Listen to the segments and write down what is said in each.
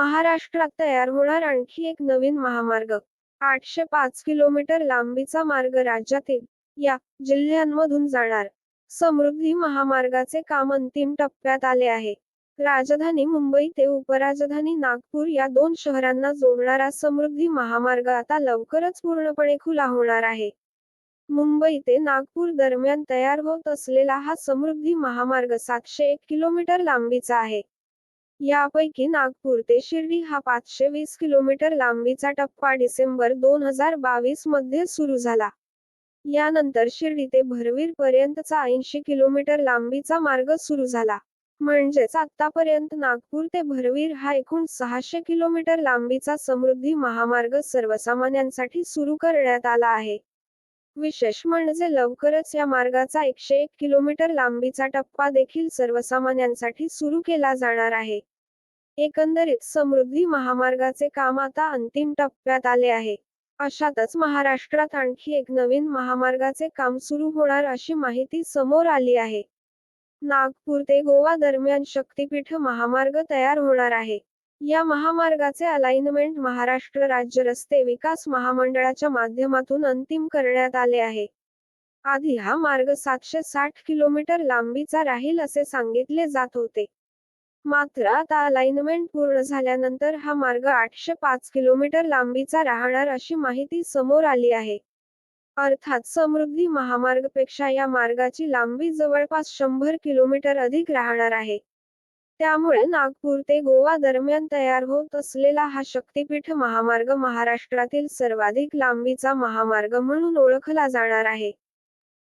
महाराष्ट्रात तयार होणार आणखी एक नवीन महामार्ग. आठशे पाच किलोमीटर लांबीचा मार्ग राज्यातील या जिल्ह्यांमधून जाणार. समृद्धी महामार्गाचे काम अंतिम टप्प्यात आले आहे. राजधानी मुंबई ते उपराजधानी नागपूर या दोन शहरांना जोडणारा समृद्धी महामार्ग आता लवकरच पूर्णपणे खुला होणार आहे. मुंबई ते नागपूर दरम्यान तयार होत असलेला हा समृद्धी महामार्ग सातशे एक किलोमीटर लांबीचा आहे. यापैकी नागपूर ते शिर्डी हा पाचशे वीस किलोमीटर लांबीचा टप्पा डिसेंबर दोन हजार बावीसमध्ये सुरू झाला. यानंतर शिर्डी ते भरवीर पर्यंतचा ऐंशी किलोमीटर लांबीचा मार्ग सुरू झाला. म्हणजेच आतापर्यंत नागपूर ते भरवीर हा एकूण सहाशे किलोमीटर लांबीचा समृद्धी महामार्ग सर्वसामान्यांसाठी सुरू करण्यात आला आहे. विशेष म्हणजे लवकरच या मार्गाचा एकशे एक किलोमीटर लांबीचा टप्पा देखील सर्वसामान्यांसाठी सुरू केला जाणार आहे. एकंदरीत समृद्धी महामार्गाचे काम आता अंतिम टप्प्यात आले आहे. अशातच महाराष्ट्रात आणखी एक नवीन महामार्गाचे काम सुरू होणार अशी माहिती समोर आली आहे. नागपूर ते गोवा दरम्यान शक्तीपीठ महामार्ग तयार होणार आहे. या महामार्गाचे अलाइनमेंट महाराष्ट्र राज्य रस्ते विकास महामंडळाच्या माध्यमातून अंतिम करण्यात आले आहे. आधी हा मार्ग सातशे साठ किलोमीटर लांबीचा राहील असे सांगितले जात होते. मात्र आता अलाइनमेंट पूर्ण झाल्यानंतर हा मार्ग आठशे पाच किलोमीटर लांबीचा राहणार अशी माहिती समोर आली आहे. अर्थात समृद्धी महामार्गपेक्षा या मार्गाची लांबी जवळपास शंभर किलोमीटर अधिक राहणार आहे. त्यामुळे नागपूर ते गोवा दरम्यान तयार होत असलेला हा शक्तीपीठ महामार्ग महाराष्ट्रातील सर्वाधिक लांबीचा महामार्ग म्हणून ओळखला जाणार आहे.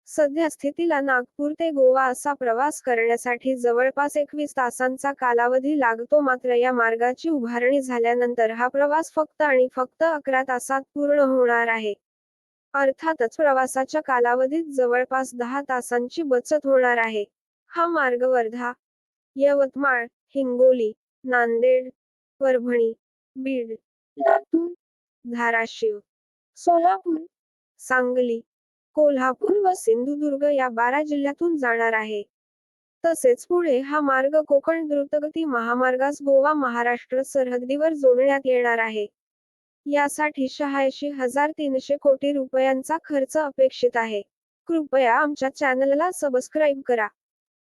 सध्या स्थितीला नागपूर ते गोवा असा प्रवास करण्यासाठी जवळपास एकवीस तासांचा कालावधी लागतो. मात्र या मार्गाची उभारणी झाल्यानंतर हा प्रवास फक्त आणि फक्त अकरा तासात पूर्ण होणार आहे. अर्थातच प्रवासाच्या कालावधीत जवळपास दहा तासांची बचत होणार आहे. हा मार्ग वर्धा यवतमाळ हिंगोली नांदेड परभणी बीड लातूर धाराशिव सोलापूर सांगली कोल्हापूर व सिंधुदुर्ग या बारा जिल्ह्यातून जाणार आहे. तसेच पुढे हा मार्ग कोकण द्रुतगती महामार्गास गोवा महाराष्ट्र सरहद्दीवर जोडण्यात येणार आहे. यासाठी शहाऐंशी हजार तीनशे कोटी रुपयांचा खर्च अपेक्षित आहे. कृपया आमच्या चॅनलला सबस्क्राईब करा.